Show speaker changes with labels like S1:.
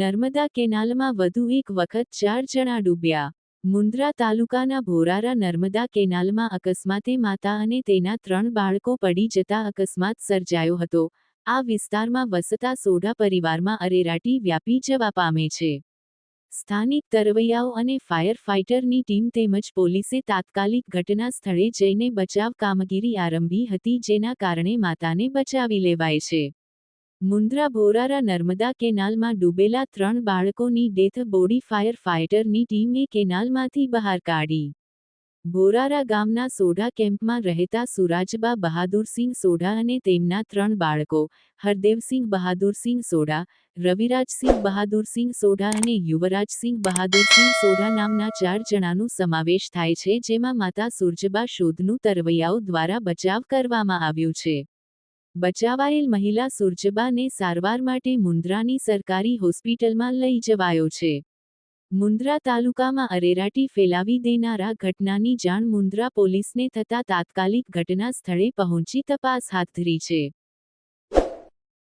S1: નર્મદા કેનાલમાં વધુ એક વખત ચાર જણા ડૂબ્યા. મુન્દ્રા તાલુકાના ભોરારા નર્મદા કેનાલમાં અકસ્માતે માતા અને તેના ત્રણ બાળકો પડી જતા અકસ્માત સર્જાયો હતો. આ વિસ્તારમાં વસતા સોઢા પરિવારમાં અરેરાટી વ્યાપી જવા પામે છે. સ્થાનિક તરવૈયાઓ અને ફાયર ફાઇટરની ટીમ તેમજ પોલીસે તાત્કાલિક ઘટના સ્થળે જઈને બચાવ કામગીરી આરંભી હતી, જેના કારણે માતાને બચાવી લેવાય છે. મુન્દ્રા ભોરારા નર્મદા કેનાલમાં ડૂબેલા ત્રણ બાળકોની ડેથ બોડી ફાયર ફાઇટરની ટીમે કેનાલમાંથી બહાર કાઢી. ભોરારા ગામના સોઢા કેમ્પમાં રહેતા સુરાજબા બહાદુરસિંહ સોઢા અને તેમના ત્રણ બાળકો, હરદેવસિંહ બહાદુરસિંહ સોઢા, રવિરાજસિંહ બહાદુરસિંહ સોઢા અને યુવરાજસિંહ બહાદુરસિંહ સોઢા નામના ચાર જણાનો સમાવેશ થાય છે જેમાં માતા સુરજબા શોધનું તરવૈયાઓ દ્વારા બચાવ કરવામાં આવ્યું છે. બચાવાયેલ મહિલા સુરજબાને સારવાર માટે મુન્દ્રાની સરકારી હોસ્પિટલમાં લઈ જવાયો છે. મુન્દ્રા તાલુકામાં અરેરાટી ફેલાવી દેનારા ઘટનાની જાણ મુન્દ્રા પોલીસને થતાં તાત્કાલિક ઘટના સ્થળે પહોંચી તપાસ હાથ ધરી છે.